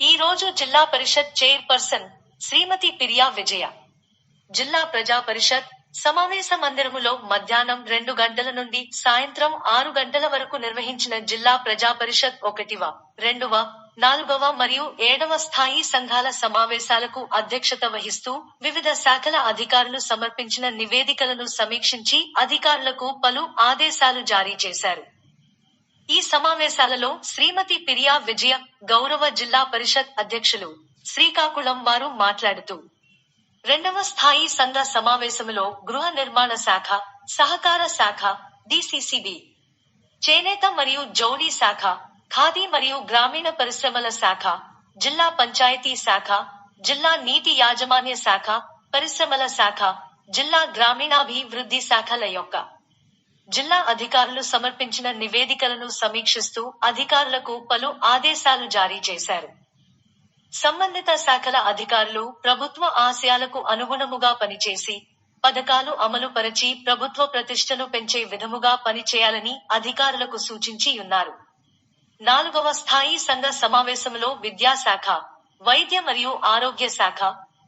ఈ రోజు జిల్లా పరిషత్ చైర్పర్సన్ శ్రీమతి పిరియా విజయ. జిల్లా ప్రజా పరిషత్ సమావేశ మందిరములో మధ్యాహ్నం రెండు గంటల నుండి సాయంత్రం ఆరు గంటల వరకు నిర్వహించిన జిల్లా ప్రజా పరిషత్ ఒకటివ రెండవ నాలుగవ మరియు ఏడవ స్థాయి సంఘాల సమావేశాలకు అధ్యక్షత వహిస్తూ వివిధ శాఖల అధికారులు సమర్పించిన నివేదికలను సమీక్షించి అధికారులకు పలు ఆదేశాలు జారీ చేశారు. ఈ సమావేశాలలో శ్రీమతి పిరియా విజయ గౌరవ జిల్లా పరిషత్ అధ్యక్షులు శ్రీకాకుళం వారు మాట్లాడుతూ రెండవ స్థాయి సంఘ సమావేశంలో గృహ నిర్మాణ శాఖ సహకార శాఖ డిసిసిబి చేనేత మరియు జౌళి శాఖ ఖాదీ మరియు గ్రామీణ పరిశ్రమల శాఖ జిల్లా పంచాయతీ శాఖ జిల్లా నీటి యాజమాన్య శాఖ పరిశ్రమల శాఖ జిల్లా గ్రామీణాభివృద్ధి శాఖల యొక్క జిల్లా అధికారులు సమర్పించిన నివేదికలను సమీక్షిస్తూ అధికారులకు పలు ఆదేశాలు జారీ చేశారు. సంబంధిత శాఖల అధికారులు ప్రభుత్వ ఆశయాలకు అనుగుణముగా పనిచేసి పథకాలు అమలుపరచి ప్రభుత్వ ప్రతిష్టను పెంచే విధముగా పనిచేయాలని అధికారులకు సూచించి ఉన్నారు నాలుగవ స్థాయి సంఘ సమావేశంలో విద్యాశాఖ వైద్య మరియు ఆరోగ్య శాఖ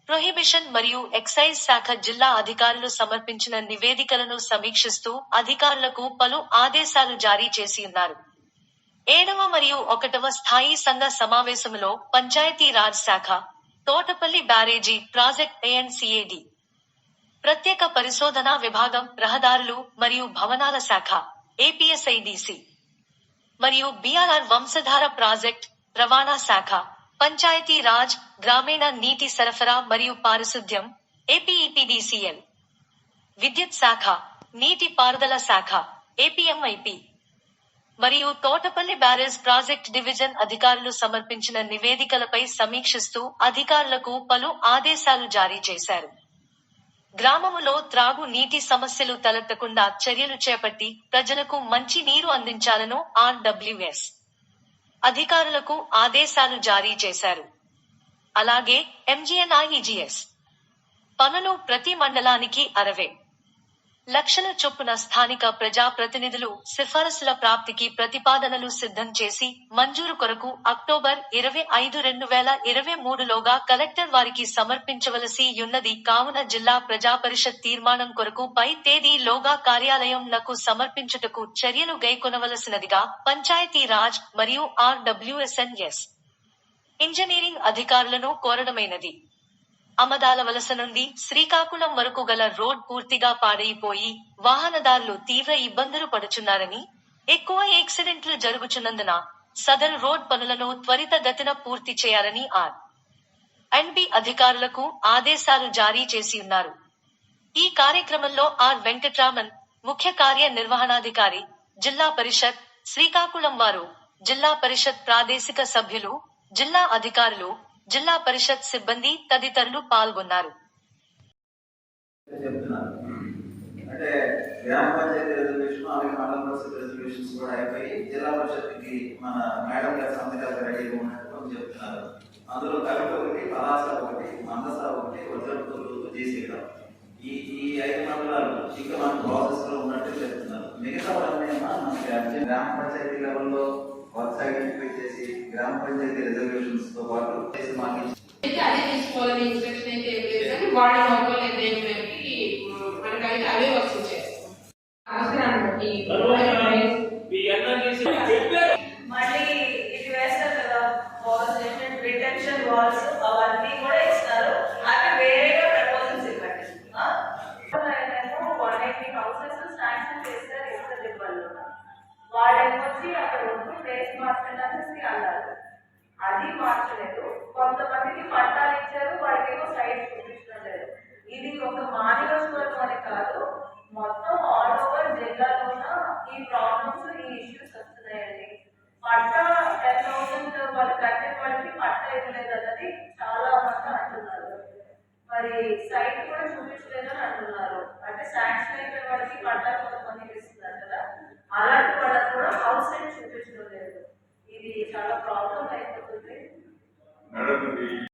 ప్రొహిబిషన్ మరియు ఎక్సైజ్ శాఖ జిల్లా అధికారులు సమర్పించిన నివేదికలను సమీక్షిస్తూ అధికారులకు పలు ఆదేశాలు జారీ చేసి ఉన్నారు. ఏడవ మరియు ఒకటవ స్థాయి సంఘ సమావేశంలో పంచాయతీ రాజ్ శాఖ తోటపల్లి బ్యారేజీ ప్రాజెక్ట్ ఏఎన్సిఏడి ప్రత్యేక పరిశోధనా విభాగం రహదారులు మరియు భవనాల శాఖ ఏపీఎస్ఐడిసి మరియు బీఆర్ఆర్ వంశధార ప్రాజెక్ట్ రవాణా శాఖ పంచాయతీ రాజ్ గ్రామీణ నీటి సరఫరా మరియు పారిశుద్ధ్యం ఏపీఈపీడీసీఎల్. విద్యుత్ శాఖ నీటి పారుదల శాఖ ఏపీఎంఐపి. మరియు తోటపల్లి బ్యారేజ్ ప్రాజెక్ట్ డివిజన్ అధికారులు సమర్పించిన నివేదికలపై సమీక్షిస్తూ అధికారులకు పలు ఆదేశాలు జారీ చేశారు. గ్రామములో త్రాగు నీటి సమస్యలు తలెత్తకుండా చర్యలు చేపట్టి ప్రజలకు మంచి నీరు అందించాలను ఆర్డబ్ల్యూఎస్. అధికారులకు ఆదేశాలు జారీ చేశారు. అలాగే ఎంజీఎన్ఐఈజీఎస్ పనులు ప్రతి మండలానికి అరవై. లక్షల చొప్పున స్థానిక ప్రజా ప్రతినిధులు సిఫారసుల ప్రాప్తికి ప్రతిపాదనలు సిద్ధం చేసి మంజూరు కొరకు అక్టోబర్ ఇరవై ఐదు రెండు వేల ఇరవై మూడులోగా కలెక్టర్ వారికి సమర్పించవలసి ఉన్నది. కావున జిల్లా ప్రజా పరిషత్ తీర్మానం కొరకు పై తేదీలోగా కార్యాలయం నకు సమర్పించుటకు చర్యలు గైకొనవలసినదిగా పంచాయతీ రాజ్ మరియు ఆర్డబ్ల్యూఎస్ఎన్ఎస్. ఇంజనీరింగ్ అధికారులను కోరడమైనది. అమదాల వలస నుండి శ్రీకాకుళం వరకు గల రోడ్ పూర్తిగా పాడైపోయి వాహనదారులు తీవ్ర ఇబ్బందులు పడుచున్నారని ఎక్కువ యాక్సిడెంట్లు జరుగుచున్నందున సదరు రోడ్ పనులను త్వరితగతిన పూర్తి చేయాలని ఆర్. అండ్. బి. అధికారులకు ఆదేశాలు జారీ చేసి ఉన్నారు. ఈ కార్యక్రమంలో ఆర్. వెంకట్రామన్ ముఖ్య కార్యనిర్వహణాధికారి జిల్లా పరిషత్ శ్రీకాకుళం వారు జిల్లా పరిషత్ ప్రాదేశిక సభ్యులు జిల్లా అధికారులు జిల్లా పరిషత్ సిబ్బంది తదితరులు పాల్గొన్నారు. అంటే గ్రామ పంచాయతీ రిజర్వేషన్ అలాగే మండల పరిషత్ రిజర్వేషన్స్ కూడా అయిపోయి జిల్లా పరిషత్కి మన మేడం గారి సంతకాలు రెడీగా ఉన్నట్టు చెప్తున్నారు. అందులో కవిత ఒకటి పలాస ఒకటి మందస ఒకటి వజ్రపూరు జీసీగా ఈ ఈ ఐదు మండలాలు ఇంకా మన ప్రాసెస్లో ఉన్నట్టు చెప్తున్నారు. మిగతా వాళ్ళనేమో మనకి గ్రామ పంచాయతీ లెవెల్లో వర్క్స్ ఐడెంటిఫై చేసి గ్రామ పంచాయతీ రిజర్వేషన్స్తో పాటు చేసి మాకు అయితే అదే తీసుకోవాలని ఇన్స్ట్రక్షన్ అయితే ఏం లేదు కానీ వాడే మొక్కలు అయితే మనకైతే అవే వస్తు మళ్ళీ ఇది వేస్తారు కదా వాల్స్ రిటెన్షన్ వాల్స్ అవన్నీ కూడా ఇస్తారు అవి వేరేగా ప్రపోజల్స్ ఇవ్వండి వన్ ఎయిటీ హౌసెస్ శాంక్షన్ చేస్తారు ఇస్తారు ఇవ్వాలి వాళ్ళకి వచ్చి అక్కడ ఉంటూ ప్లేస్ మార్చడానికి అన్నారు. అది మార్చలేదు. కొంతమందికి పట్టాలు ఇచ్చారు వాళ్ళకి ఏమో సైడ్ చూపించడం లేదు. ఇది ఒక మానవస్వర్గం అని కాదు మొత్తం ఆల్ ఓవర్ జిల్లాలోన ఈ ప్రాబ్లమ్స్ ఈ ఇష్యూస్ వస్తున్నాయండి. పట్ట టెన్ థౌసండ్ వాళ్ళు కట్టే వాళ్ళకి పట్ట ఇవ్వలేదు అన్నది చాలా మంది అంటున్నారు. మరి సైట్ కూడా చూపించలేదు అని అంటున్నారు. అంటే శాంక్షన్ అయిన వాళ్ళకి పట్టాలు చూపించడం లేదు. ఇది చాలా ప్రాబ్లం అయిపోతుంది.